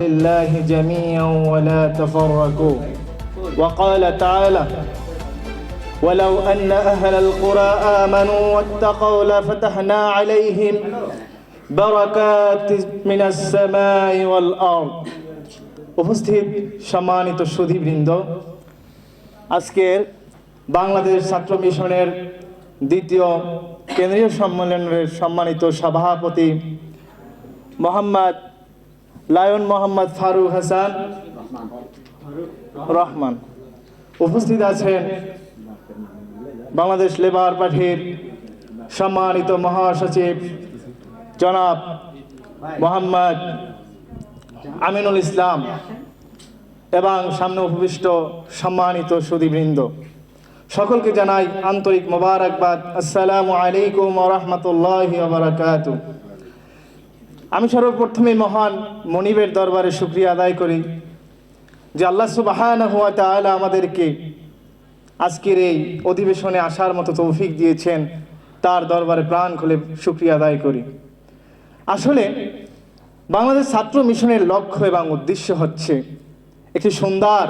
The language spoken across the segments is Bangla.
لله جميعا ولا تفرقوا وقال تعالى ولو أن أهل القرى آمنوا واتقوا لفتحنا عليهم بركات من السماء والأرض উপস্থিত সম্মানিত সুধীবৃন্দ আজকের বাংলাদেশ ছাত্র মিশনের দ্বিতীয় কেন্দ্রীয় সম্মেলনের সম্মানিত সভাপতি মোহাম্মদ লায়ন মোহাম্মদ ফারুক হাসান। রহমান। উপস্থিত আছেন বাংলাদেশ লেবার পার্টির সম্মানিত মহাসচিব জনাব মোহাম্মদ আমিনুল ইসলাম এবং সামনে উপবিষ্ট সম্মানিত সুদীবৃন্দ। সকলকে জানাই আন্তরিক মোবারকবাদ। আসসালামু আলাইকুম রহমতুল্লাহ বারাকাতু আমি সর্বপ্রথমে মহান মনিবের দরবারে শুক্রিয়া আদায় করি যে আল্লাহ সুবাহান হুয়া তাআলা আমাদেরকে আজকের এই অধিবেশনে আসার মতো তৌফিক দিয়েছেন, তার দরবারে প্রাণ খুলে শুক্রিয়া আদায় করি। আসলে বাংলাদেশ ছাত্র মিশনের লক্ষ্য এবং উদ্দেশ্য হচ্ছে একটি সুন্দর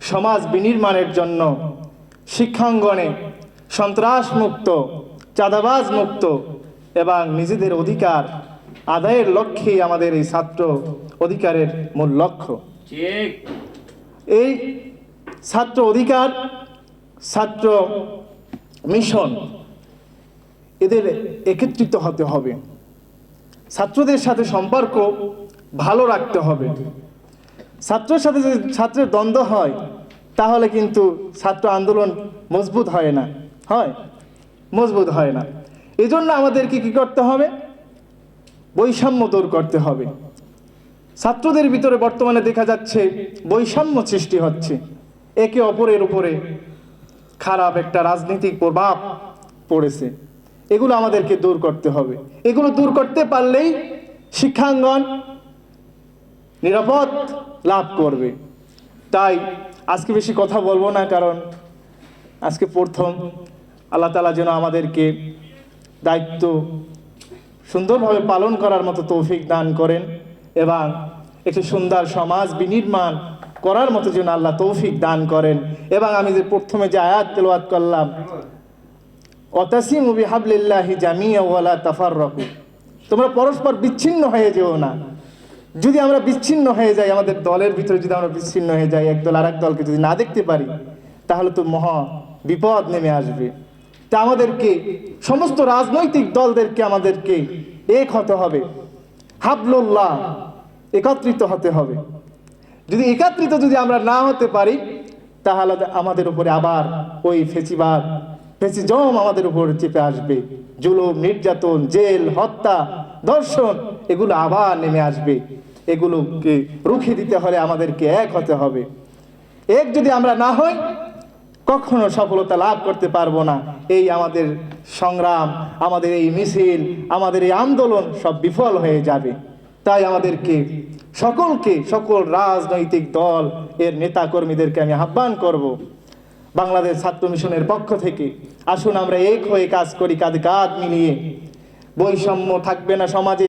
সমাজ বিনির্মাণের জন্য শিক্ষাঙ্গনে সন্ত্রাস মুক্ত চাঁদাবাজ মুক্ত এবং নিজেদের অধিকার আদায়ের লক্ষ্যেই আমাদের এই ছাত্র অধিকারের মূল লক্ষ্য। এই ছাত্র অধিকার ছাত্র মিশন এদের একত্রিত হতে হবে। ছাত্রদের সাথে সম্পর্ক ভালো রাখতে হবে। ছাত্রের সাথে যদি ছাত্রের দ্বন্দ্ব হয় তাহলে কিন্তু ছাত্র আন্দোলন মজবুত হয় না। হয় মজবুত হয় না। এই জন্য আমাদেরকে কি করতে হবে? বৈষম্য দূর করতে হবে। ছাত্রদের ভিতরে বর্তমানে দেখা যাচ্ছে বৈষম্য সৃষ্টি হচ্ছে। একে অপরের উপরে খারাপ একটা রাজনৈতিক প্রভাব পড়েছে। এগুলো আমাদেরকে দূর করতে হবে। এগুলো দূর করতে পারলেই শিক্ষাঙ্গন নিরাপদ লাভ করবে। তাই আজকে বেশি কথা বলব না, কারণ আজকে প্রথম। আল্লাহ তালা যেন আমাদেরকে দায়িত্ব সুন্দরভাবে পালন করার মতো তৌফিক দান করেন এবং একটি সুন্দর সমাজ বিনির্মাণ করার মতো যেন আল্লাহ তৌফিক দান করেন। এবং আমি যে প্রথমে যে আয়াত তেলাওয়াত করলাম, অতাসিম বিহাবলিল্লাহি জামিয়া ওয়ালা তাফাররাকু। তোমরা পরস্পর বিচ্ছিন্ন হয়ে যেও না। যদি আমরা বিচ্ছিন্ন হয়ে যাই, আমাদের দলের ভিতরে যদি আমরা বিচ্ছিন্ন হয়ে যাই, এক দল আর দলকে যদি না দেখতে পারি, তাহলে তো মহা বিপদ নেমে আসবে। তা আমাদেরকে, সমস্ত রাজনৈতিক দলদেরকে আমাদেরকে এক হতে হবে। হাবলুল্লাহ, একত্রিত হতে হবে। যদি একত্রিত যদি আমরা না হতে পারি, তাহলে আমাদের উপরে আবার ওই ফেসিবাদ, ফেসিজম আমাদের উপর চেপে আসবে। জুলুম, নির্যাতন, জেল, হত্যা দর্শন এগুলো আবার নেমে আসবে। এগুলোকে রুখে দিতে হলে আমাদেরকে এক হতে হবে। এক যদি আমরা না হই কখনো সফলতা লাভ করতে পারব না। এই আমাদের সংগ্রাম, আমাদের এই মিছিল, আমাদের এই আন্দোলন সব বিফল হয়ে যাবে। তাই আমাদেরকে, সকলকে, সকল রাজনৈতিক দল, এর নেতা কর্মীদেরকে আমি আহ্বান করব। বাংলাদেশ ছাত্র মিশনের পক্ষ থেকে। আসুন আমরা এক হয়ে কাজ করি, কাঁধে কাঁধ মিলিয়ে। বৈষম্য থাকবে না সমাজে।